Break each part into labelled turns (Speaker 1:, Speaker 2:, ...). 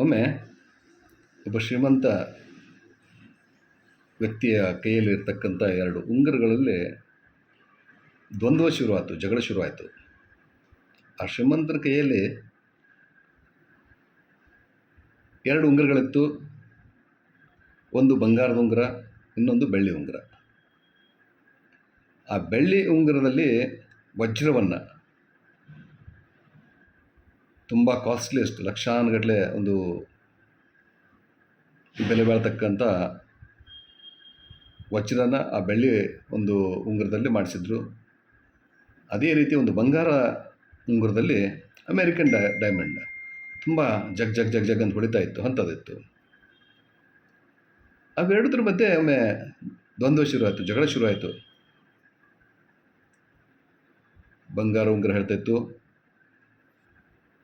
Speaker 1: ಒಮ್ಮೆ ಒಬ್ಬ ಶ್ರೀಮಂತ ವ್ಯಕ್ತಿಯ ಕೈಯಲ್ಲಿ ಇರ್ತಕ್ಕಂಥ ಎರಡು ಉಂಗುರಗಳಲ್ಲಿ ದ್ವಂದ್ವ ಶುರುವಾಯಿತು, ಜಗಳ ಶುರುವಾಯಿತು. ಆ ಶ್ರೀಮಂತರ ಕೈಯಲ್ಲಿ ಎರಡು ಉಂಗುರಗಳಿತ್ತು. ಒಂದು ಬಂಗಾರದ ಉಂಗುರ, ಇನ್ನೊಂದು ಬೆಳ್ಳಿ ಉಂಗುರ. ಆ ಬೆಳ್ಳಿ ಉಂಗುರದಲ್ಲಿ ವಜ್ರವನ್ನು ತುಂಬ ಕಾಸ್ಟ್ಲಿಯಸ್ಟ್ ಲಕ್ಷಾನುಗಟ್ಟಲೆ ಒಂದು ಬೆಲೆ ಬಾಳ್ತಕ್ಕಂಥ ವಜ್ರನ ಆ ಬೆಳ್ಳಿ ಒಂದು ಉಂಗುರದಲ್ಲಿ ಮಾಡಿಸಿದ್ರು. ಅದೇ ರೀತಿ ಒಂದು ಬಂಗಾರ ಉಂಗುರದಲ್ಲಿ ಅಮೇರಿಕನ್ ಡೈ ಡೈಮಂಡ್ ತುಂಬ ಜಗ್ ಜಗ್ ಜಗ್ ಜಗ್ ಅಂತ ಹೊಳಿತಾ ಇತ್ತು, ಅಂಥದ್ದಿತ್ತು. ಅವೆರಡದ್ರ ಮಧ್ಯೆ ಒಮ್ಮೆ ದ್ವಂದ್ವ ಶುರುವಾಯಿತು ಜಗಳ ಶುರುವಾಯಿತು ಬಂಗಾರ ಉಂಗುರ ಹೇಳ್ತಾ ಇತ್ತು.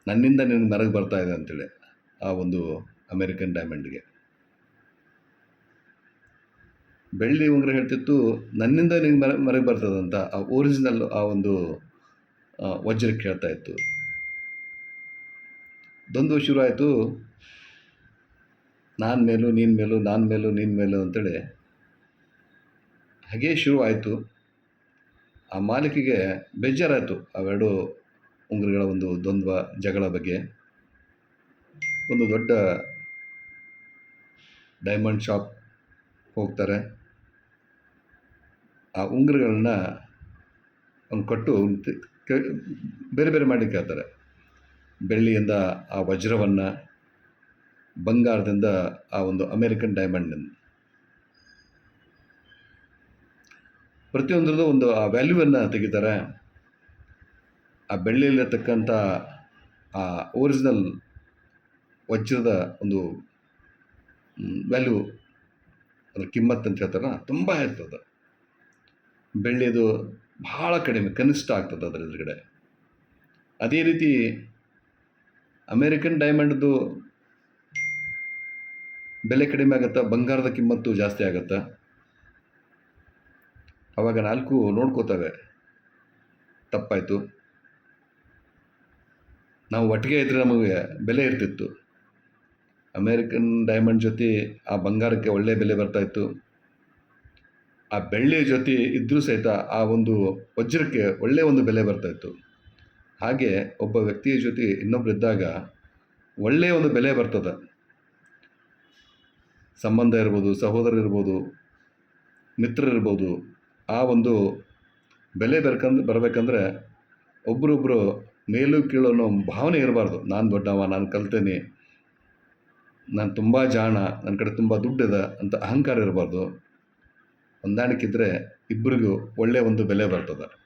Speaker 1: ನನ್ನಿಂದ ನಿನಗೆ ನರಗೆ ಬರ್ತಾ ಇದೆ ಅಂತೇಳಿ ಆ ಒಂದು ಅಮೇರಿಕನ್ ಡೈಮಂಡ್ಗೆ. ಬೆಳ್ಳಿ ಉಂಗುರ ಹೇಳ್ತಿತ್ತು, ನನ್ನಿಂದ ನಿನಗೆ ಮರ ಮರಗೆ ಬರ್ತದಂತ ಆ ಒರಿಜಿನಲ್ ಆ ಒಂದು ವಜ್ರಕ್ಕೆ ಹೇಳ್ತಾ ಇತ್ತು. ದ್ವಂದ್ವ ಶುರು ಆಯಿತು. ನಾನು ಮೇಲೂ, ನೀನು ಮೇಲೂ, ನಾನು ಮೇಲೂ, ನೀನು ಮೇಲೂ ಅಂತೇಳಿ ಹಾಗೇ ಶುರು ಆಯಿತು. ಆ ಮಾಲೀಕಿಗೆ ಬೇಜಾರಾಯಿತು ಅವೆರಡು ಉಂಗುರಗಳ ಒಂದು ದ್ವಂದ್ವ, ಜಗಳ ಬಗ್ಗೆ ಒಂದು ದೊಡ್ಡ ಡೈಮಂಡ್ ಶಾಪ್ ಹೋಗ್ತಾರೆ. ಆ ಉಂಗುರಗಳನ್ನ ಅವ್ನು ಕಟ್ಟು ಬೇರೆ ಬೇರೆ ಮಾಡಿ ಕೇಳ್ತಾರೆ. ಬೆಳ್ಳಿಯಿಂದ ಆ ವಜ್ರವನ್ನು, ಬಂಗಾರದಿಂದ ಆ ಒಂದು ಅಮೇರಿಕನ್ ಡೈಮಂಡನ್ನು ಪ್ರತಿಯೊಂದ್ರದ್ದು ಒಂದು ಆ ವ್ಯಾಲ್ಯೂವನ್ನು ತೆಗಿತಾರೆ. ಆ ಬೆಳ್ಳಿಯಲ್ಲಿರ್ತಕ್ಕಂಥ ಆ ಒರಿಜಿನಲ್ ವಜ್ರದ ಒಂದು ವ್ಯಾಲ್ಯೂ ಅದ್ರ ಕಿಮ್ಮತ್ತು ಅಂತ ಹೇಳ್ತಾರಲ್ಲ, ತುಂಬ ಇರ್ತದೆ. ಬೆಳ್ಳಿದು ಭಾಳ ಕಡಿಮೆ, ಕನಿಷ್ಠ ಆಗ್ತದೆ ಅದರ ಎದುರುಗಡೆ. ಅದೇ ರೀತಿ ಅಮೇರಿಕನ್ ಡೈಮಂಡ್ದು ಬೆಲೆ ಕಡಿಮೆ ಆಗುತ್ತಾ, ಬಂಗಾರದ ಕಿಮ್ಮತ್ತು ಜಾಸ್ತಿ ಆಗುತ್ತಾ? ಅವಾಗ ನಾಲ್ಕು ನೋಡ್ಕೋತವೆ. ತಪ್ಪಾಯಿತು. ನಾವು ಒಟ್ಟಿಗೆ ಇದ್ದರೆ ನಮಗೆ ಬೆಲೆ ಇರ್ತಿತ್ತು. ಅಮೇರಿಕನ್ ಡೈಮಂಡ್ ಜೊತೆ ಆ ಬಂಗಾರಕ್ಕೆ ಒಳ್ಳೆಯ ಬೆಲೆ ಬರ್ತಾಯಿತ್ತು ಆ ಬೆಳ್ಳಿಯ ಜೊತೆ ಇದ್ದರೂ ಸಹಿತ ಆ ಒಂದು ವಜ್ರಕ್ಕೆ ಒಳ್ಳೆಯ ಒಂದು ಬೆಲೆ ಬರ್ತಾಯಿತ್ತು ಹಾಗೆ ಒಬ್ಬ ವ್ಯಕ್ತಿಯ ಜೊತೆ ಇನ್ನೊಬ್ರು ಇದ್ದಾಗ ಒಳ್ಳೆಯ ಒಂದು ಬೆಲೆ ಬರ್ತದೆ. ಸಂಬಂಧ ಇರ್ಬೋದು, ಸಹೋದರ ಇರ್ಬೋದು ಮಿತ್ರರಿರ್ಬೋದು ಆ ಒಂದು ಬೆಲೆ ಬರ್ಕಂದು ಬರಬೇಕಂದ್ರೆ ಒಬ್ರೊಬ್ಬರು ಮೇಲು ಕೀಳು ಅನ್ನೋ ಭಾವನೆ ಇರಬಾರ್ದು. ನಾನು ದೊಡ್ಡವ, ನಾನು ಕಲ್ತೇನೆ. ನಾನು ತುಂಬ ಜಾಣ ನನ್ನ ಕಡೆ ತುಂಬ ದುಡ್ಡಿದೆ ಅಂತ ಅಹಂಕಾರ ಇರಬಾರ್ದು. ಹೊಂದಾಣಿಕೆ ಇದ್ದರೆ ಇಬ್ಬರಿಗೂ ಒಳ್ಳೆಯ ಒಂದು ಬೆಲೆ ಬರ್ತದೆ.